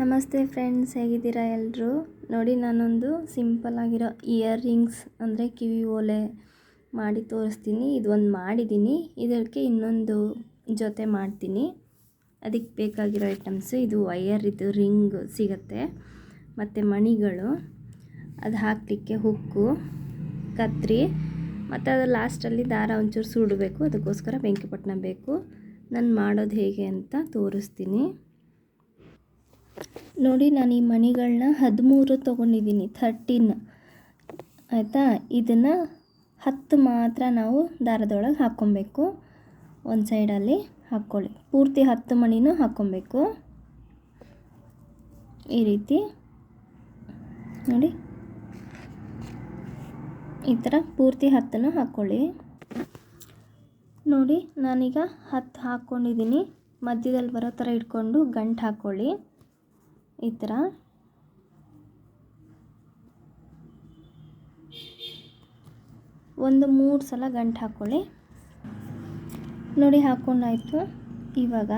ನಮಸ್ತೆ ಫ್ರೆಂಡ್ಸ್, ಹೇಗಿದ್ದೀರಾ ಎಲ್ಲರೂ ನೋಡಿ, ನಾನೊಂದು ಸಿಂಪಲ್ ಆಗಿರೋ ಇಯರ್ ರಿಂಗ್ಸ್ ಅಂದರೆ ಕಿವಿ ಓಲೆ ಮಾಡಿ ತೋರಿಸ್ತೀನಿ. ಇದು ಒಂದು ಮಾಡಿದ್ದೀನಿ ಇದಕ್ಕೆ ಇನ್ನೊಂದು ಜೊತೆ ಮಾಡ್ತೀನಿ. ಅದಕ್ಕೆ ಬೇಕಾಗಿರೋ ಐಟಮ್ಸು, ಇದು ವೈಯರ್ ಇದು ರಿಂಗ್ ಸಿಗುತ್ತೆ. ಮತ್ತು ಮಣಿಗಳು, ಅದು ಹಾಕಲಿಕ್ಕೆ ಹುಕ್ಕು, ಕತ್ರಿ, ಮತ್ತು ಅದು ಲಾಸ್ಟಲ್ಲಿ ದಾರ ಒಂಚೂರು ಸುಡಬೇಕು. ಅದಕ್ಕೋಸ್ಕರ ಬೆಂಕಿಪಟ್ಟಣ ಬೇಕು. ನಾನು ಮಾಡೋದು ಹೇಗೆ ಅಂತ ತೋರಿಸ್ತೀನಿ. ನೋಡಿ ನಾನು ಈ ಮಣಿಗಳನ್ನ ಹದಿಮೂರು ತೊಗೊಂಡಿದ್ದೀನಿ ಥರ್ಟೀನ್ ಆಯಿತಾ? ಇದನ್ನು ಹತ್ತು ಮಾತ್ರ ನಾವು ದಾರದೊಳಗೆ ಹಾಕ್ಕೊಬೇಕು. ಒಂದು ಸೈಡಲ್ಲಿ ಹಾಕ್ಕೊಳ್ಳಿ. ಪೂರ್ತಿ ಹತ್ತು ಮಣಿನೂ ಹಾಕ್ಕೊಬೇಕು. ಈ ರೀತಿ. ನೋಡಿ. ಈ ಥರ ಪೂರ್ತಿ ಹತ್ತನ್ನು ಹಾಕ್ಕೊಳ್ಳಿ. ನೋಡಿ, ನಾನೀಗ ಹತ್ತು ಹಾಕ್ಕೊಂಡಿದ್ದೀನಿ. ಮಧ್ಯದಲ್ಲಿ ಬರೋ ಥರ ಇಟ್ಕೊಂಡು ಗಂಟು ಹಾಕ್ಕೊಳ್ಳಿ. ಈ ಥರ. ಒಂದು ಮೂರು ಸಲ ಗಂಟು ಹಾಕ್ಕೊಳ್ಳಿ ನೋಡಿ ಹಾಕ್ಕೊಂಡಾಯಿತು ಇವಾಗ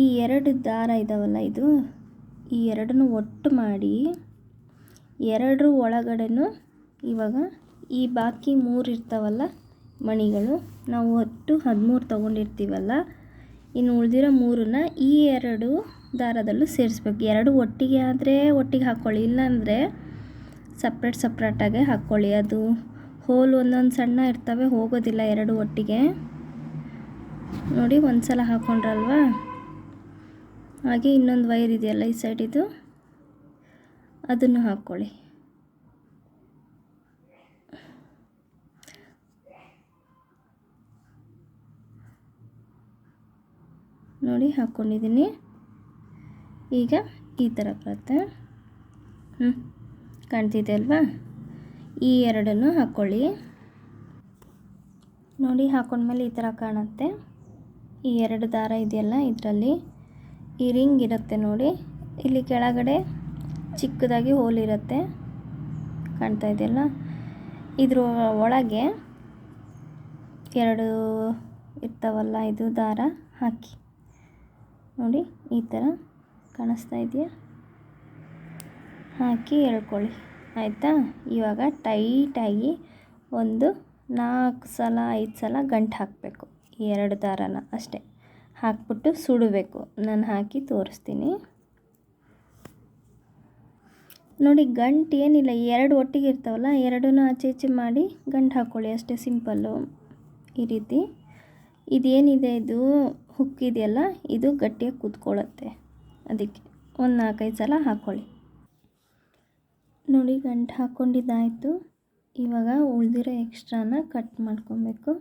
ಈ ಎರಡು ದಾರ ಇದಾವಲ್ಲ ಇದು, ಈ ಎರಡನ್ನೂ ಒಟ್ಟು ಮಾಡಿ ಎರಡರ ಒಳಗಡೆನೂ ಇವಾಗ ಈ ಬಾಕಿ ಮೂರು ಇರ್ತಾವಲ್ಲ ಮಣಿಗಳು, ನಾವು ಒಟ್ಟು ಹದಿಮೂರು ತೊಗೊಂಡಿರ್ತೀವಲ್ಲ, ಇನ್ನು ಉಳಿದಿರೋ ಮೂರನ್ನ ಈ ಎರಡು ದಾರದಲ್ಲೂ ಸೇರಿಸ್ಬೇಕು. ಎರಡು ಒಟ್ಟಿಗೆ ಆದರೆ ಒಟ್ಟಿಗೆ ಹಾಕ್ಕೊಳ್ಳಿ ಇಲ್ಲಾಂದರೆ ಸಪ್ರೇಟ್ ಸಪ್ರೇಟಾಗೆ ಹಾಕ್ಕೊಳ್ಳಿ ಅದು ಹೋಲ್ ಒಂದೊಂದು ಸಣ್ಣ ಇರ್ತವೆ, ಹೋಗೋದಿಲ್ಲ ಎರಡು ಒಟ್ಟಿಗೆ. ನೋಡಿ ಒಂದು ಸಲ ಹಾಕ್ಕೊಂಡ್ರಲ್ವಾ ಹಾಗೆ ಇನ್ನೊಂದು ವೈರ್ ಇದೆಯಲ್ಲ ಈ ಸೈಡಿದು ಅದನ್ನು ಹಾಕ್ಕೊಳ್ಳಿ ನೋಡಿ ಹಾಕ್ಕೊಂಡಿದ್ದೀನಿ ಈಗ ಈ ಥರ ಬರುತ್ತೆ. ಹ್ಞೂ ಕಾಣ್ತಿದೆ ಅಲ್ವಾ? ಈ ಎರಡನ್ನು ಹಾಕ್ಕೊಳ್ಳಿ. ನೋಡಿ, ಹಾಕೊಂಡ್ಮೇಲೆ ಈ ಥರ ಕಾಣುತ್ತೆ. ಈ ಎರಡು ದಾರ ಇದೆಯಲ್ಲ ಇದರಲ್ಲಿ. ಈ ರಿಂಗ್ ಇರುತ್ತೆ ನೋಡಿ. ಇಲ್ಲಿ ಕೆಳಗಡೆ ಚಿಕ್ಕದಾಗಿ ಹೋಲ್ ಇರುತ್ತೆ. ಕಾಣ್ತಾ ಇದೆಯಲ್ಲ? ಇದ್ರ ಒಳಗೆ ಎರಡು ಇರ್ತಾವಲ್ಲ, ಇದು ದಾರ ಹಾಕಿ. ನೋಡಿ, ಈ ಥರ. ಕಾಣಿಸ್ತಾ ಇದೆಯಾ? ಹಾಕಿ ಎಳ್ಕೊಳ್ಳಿ ಆಯಿತಾ? ಇವಾಗ ಟೈಟಾಗಿ ಒಂದು ನಾಲ್ಕು ಸಲ, ಐದು ಸಲ ಗಂಟು ಹಾಕಬೇಕು. ಎರಡು ದಾರನ ಅಷ್ಟೇ. ಹಾಕ್ಬಿಟ್ಟು ಸುಡಬೇಕು. ನಾನು ಹಾಕಿ ತೋರಿಸ್ತೀನಿ. ನೋಡಿ, ಗಂಟು ಏನಿಲ್ಲ. ಎರಡು ಒಟ್ಟಿಗೆ ಇರ್ತಾವಲ್ಲ ಎರಡೂ ಆಚೆ ಈಚೆ ಮಾಡಿ ಗಂಟು ಹಾಕ್ಕೊಳ್ಳಿ ಅಷ್ಟೇ ಸಿಂಪಲ್ಲು. ಈ ರೀತಿ. ಇದೇನಿದೆ ಇದು? ಹುಕ್ಕಿದೆಯಲ್ಲ ಇದು ಗಟ್ಟಿಯಾಗಿ ಕೂತ್ಕೊಳ್ಳುತ್ತೆ. ಅದಕ್ಕೆ ಒಂದು ನಾಲ್ಕೈದು ಸಲ ಹಾಕ್ಕೊಳ್ಳಿ ನೋಡಿ, ಗಂಟು ಹಾಕ್ಕೊಂಡಿದ್ದಾಯಿತು ಇವಾಗ ಉಳಿದಿರೋ ಎಕ್ಸ್ಟ್ರಾನ ಕಟ್ ಮಾಡ್ಕೊಬೇಕು.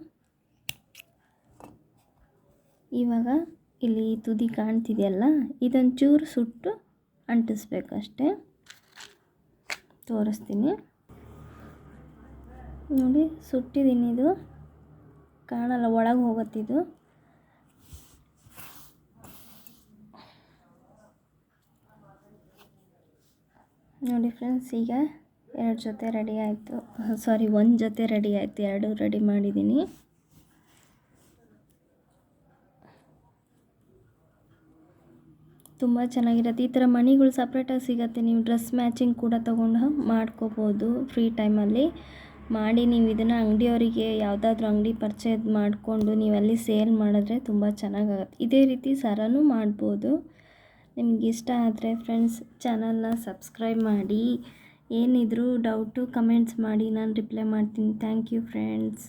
ಇವಾಗ ಇಲ್ಲಿ ತುದಿ ಕಾಣ್ತಿದೆಯಲ್ಲ ಇದೊಂದು ಚೂರು ಸುಟ್ಟು ಅಂಟಿಸ್ಬೇಕಷ್ಟೆ ತೋರಿಸ್ತೀನಿ. ನೋಡಿ, ಸುಟ್ಟಿದ್ದೀನಿ ಇದು. ಕಾಣಲ್ಲ, ಒಳಗೆ ಹೋಗುತ್ತಿದ್ದು ನೋಡಿ ಫ್ರೆಂಡ್ಸ್ ಈಗ ಎರಡು ಜೊತೆ ರೆಡಿ ಆಯಿತು. ಸಾರಿ ಒಂದು ಜೊತೆ ರೆಡಿ ಆಯಿತು. ಎರಡು ರೆಡಿ ಮಾಡಿದ್ದೀನಿ ತುಂಬ ಚೆನ್ನಾಗಿರುತ್ತೆ. ಈ ಥರ ಮಣಿಗಳು ಸಪ್ರೇಟಾಗಿ ಸಿಗುತ್ತೆ. ನೀವು ಡ್ರೆಸ್ ಮ್ಯಾಚಿಂಗ್ ಕೂಡ ತೊಗೊಂಡು ಮಾಡ್ಕೋಬೋದು ಫ್ರೀ ಟೈಮಲ್ಲಿ ಮಾಡಿ ನೀವು ಇದನ್ನು ಅಂಗಡಿಯವರಿಗೆ ಯಾವುದಾದ್ರೂ ಅಂಗಡಿ ಪರ್ಚೇಸ್ ಮಾಡಿಕೊಂಡು ನೀವಲ್ಲಿ ಸೇಲ್ ಮಾಡಿದ್ರೆ ತುಂಬ ಚೆನ್ನಾಗಾಗುತ್ತೆ ಇದೇ ರೀತಿ ಸರನೂ ಮಾಡ್ಬೋದು. ನಿಮ್ಗೆ ಇಷ್ಟ ಆದರೆ ಫ್ರೆಂಡ್ಸ್ ಚಾನಲ್ನ ಸಬ್ಸ್ಕ್ರೈಬ್ ಮಾಡಿ ಏನಿದ್ರೂ ಡೌಟು ಕಮೆಂಟ್ಸ್ ಮಾಡಿ ನಾನು ರಿಪ್ಲೈ ಮಾಡ್ತೀನಿ. Thank you friends.